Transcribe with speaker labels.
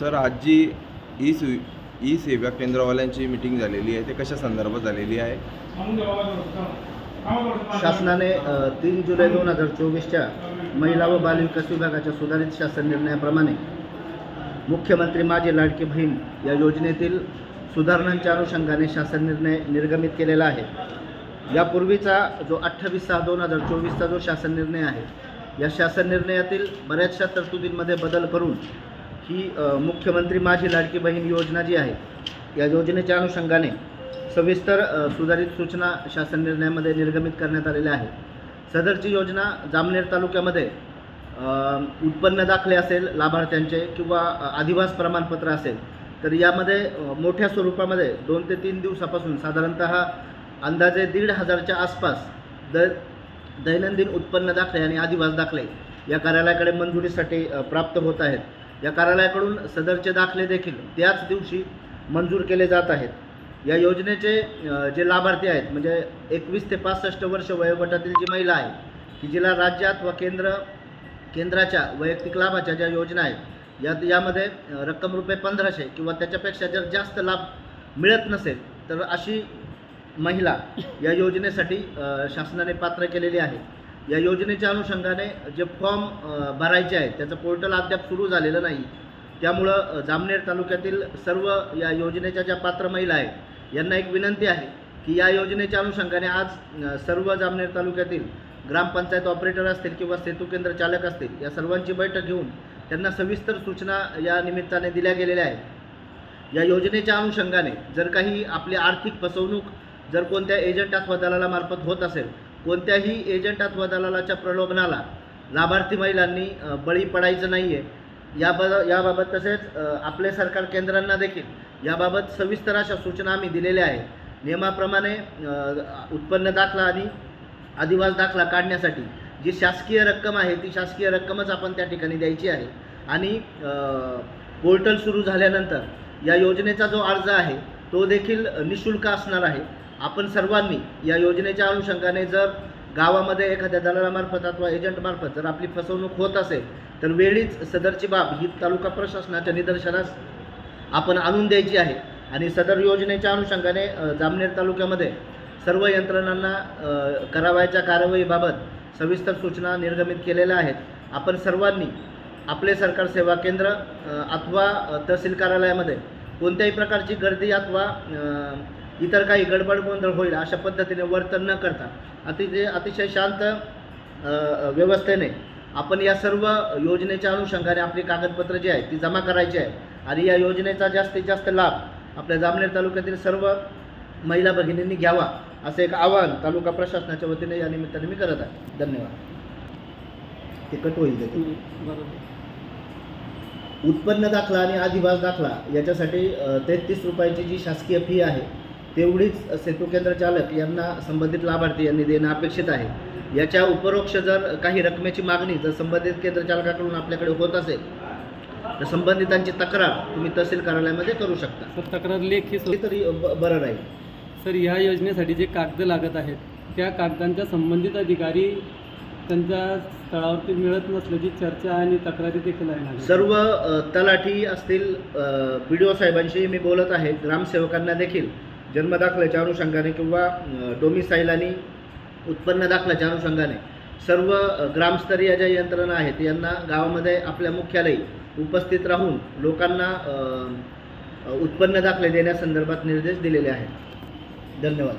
Speaker 1: Sir आज जी E सु E सेवा केंद्रवाल्यांची मिटिंग झालेली आहे. ते कशा संदर्भात झालेली आहे?
Speaker 2: शासनाने तीन जुलै दोन हजार चोवीसच्या महिला व बालविकास विभागाच्या सुधारित शासन निर्णयाप्रमाणे मुख्यमंत्री माझी लाडकी बहीण या योजनेतील सुधारणांच्या अनुषंगाने शासन निर्णय निर्गमित केलेला आहे. यापूर्वीचा जो अठ्ठावीस सहा दोन हजार चोवीसचा जो शासन निर्णय आहे या शासन निर्णयातील बऱ्याचशा तरतुदींमध्ये बदल करून ही मुख्यमंत्री माझी लाडकी बहीण योजना जी आहे या योजनेच्या अनुषंगाने सविस्तर सुधारित सूचना शासन निर्णयामध्ये निर्गमित करण्यात आलेल्या आहेत. सदरची योजना जामनेर तालुक्यामध्ये उत्पन्न दाखले असेल लाभार्थ्यांचे किंवा आदिवास प्रमाणपत्र असेल तर यामध्ये मोठ्या स्वरूपामध्ये दोन ते तीन दिवसापासून साधारणत अंदाजे दीड हजारच्या आसपास द दैनंदिन उत्पन्न दाखले आणि आदिवास दाखले या कार्यालयाकडे मंजुरीसाठी प्राप्त होत आहेत. या कार्यालयाकडून सदरचे दाखले देखील त्याच दिवशी मंजूर केले जात आहेत. या योजनेचे जे लाभार्थी आहेत म्हणजे एकवीस ते पासष्ट वर्ष वयोगटातील जी महिला आहे की जिला राज्यात व केंद्र केंद्राच्या वैयक्तिक लाभाच्या ज्या योजना आहेत यात यामध्ये रक्कम रुपये पंधराशे किंवा त्याच्यापेक्षा जर जास्त लाभ मिळत नसेल तर अशी महिला या योजनेसाठी शासनाने पात्र केलेली आहे. या योजनेच्या अनुषंगाने जे फॉर्म भरायचे आहेत त्याचं पोर्टल अद्याप सुरू झालेलं नाही. त्यामुळं जामनेर तालुक्यातील सर्व या योजनेच्या ज्या पात्र महिला आहेत यांना एक विनंती आहे की या योजनेच्या अनुषंगाने आज सर्व जामनेर तालुक्यातील ग्रामपंचायत ऑपरेटर असतील किंवा सेतू केंद्र चालक असतील या सर्वांची बैठक घेऊन त्यांना सविस्तर सूचना या निमित्ताने दिल्या गेलेल्या आहेत. या योजनेच्या अनुषंगाने जर काही आपली आर्थिक फसवणूक जर कोणत्या एजंट अथवा दलालामार्फत होत असेल कोणत्याही एजंट अथवा दलालाच्या प्रलोभनाला लाभार्थी महिलांनी बळी पडायचं नाही आहे याबाबत याबाबत तसेच आपले सरकार केंद्रांना देखील याबाबत सविस्तर अशा सूचना आम्ही दिलेल्या आहेत. नियमाप्रमाणे उत्पन्न दाखला आणि अधिवास दाखला काढण्यासाठी जी शासकीय रक्कम आहे ती शासकीय रक्कमच आपण त्या ठिकाणी द्यायची आहे. आणि पोर्टल सुरू झाल्यानंतर या योजनेचा जो अर्ज आहे तो देखील निशुल्क असणार आहे. आपण सर्वांनी या योजनेच्या अनुषंगाने जर गावामध्ये एखाद्या दलालामार्फत अथवा एजंटमार्फत जर आपली फसवणूक होत असेल तर वेळीच सदरची बाब ही तालुका प्रशासनाच्या निदर्शनास आपण आणून द्यायची आहे. आणि सदर योजनेच्या अनुषंगाने जामनेर तालुक्यामध्ये सर्व यंत्रणांना करावयाच्या कारवाईबाबत सविस्तर सूचना निर्गमित केलेल्या आहेत. आपण सर्वांनी आपले सरकार सेवा केंद्र अथवा तहसील कार्यालयामध्ये कोणत्याही प्रकारची गर्दी अथवा इतर काही गडबड गोंधळ होईल अशा पद्धतीने वर्तन न करता अतिशय अतिशय शांत व्यवस्थेने आपण या सर्व योजनेच्या अनुषंगाने आपली कागदपत्र जी आहेत ती जमा करायची आहे आणि या योजनेचा जास्तीत जास्त लाभ आपल्या जामनेर तालुक्यातील सर्व महिला भगिनींनी घ्यावा असं एक आवाहन तालुका प्रशासनाच्या वतीने या निमित्ताने मी करत आहे. धन्यवाद. ते कट होईल बरोबर. उत्पन्न दाखला आणि अधिवास दाखला याच्यासाठी तेहतीस रुपयाची जी शासकीय फी आहे तेवढीच सेतू केंद्र चालक यांना संबंधित लाभार्थी यांनी देणं अपेक्षित आहे. याच्या उपरोक्ष जर काही रकमेची मागणी जर संबंधित केंद्र चालकाकडून आपल्याकडे होत असेल तर संबंधितांची तक्रार तुम्ही तहसील कार्यालयामध्ये करू शकता.
Speaker 3: सर तक्रार लेखी
Speaker 2: हे तरी बरं राहील.
Speaker 3: सर ह्या योजनेसाठी जे कागद लागत आहेत त्या कागदांच्या संबंधित अधिकारी त्यांच्या स्थळावरती मिळत नसल्याची चर्चा आणि तक्रारी देखील आहे
Speaker 2: सर्व अ, तलाठी असतील बी डी ओ साहेबांशी मी बोलत आहे. ग्रामसेवकांना देखील जन्मदाखल्याच्या अनुषंगाने किंवा अ, डोमिसाईल आणि उत्पन्न दाखल्याच्या अनुषंगाने सर्व अ, ग्रामस्तरीय ज्या यंत्रणा आहेत यांना गावामध्ये आपल्या मुख्यालयी उपस्थित राहून लोकांना अ, अ, उत्पन्न दाखले देण्यासंदर्भात निर्देश दिलेले आहेत. धन्यवाद.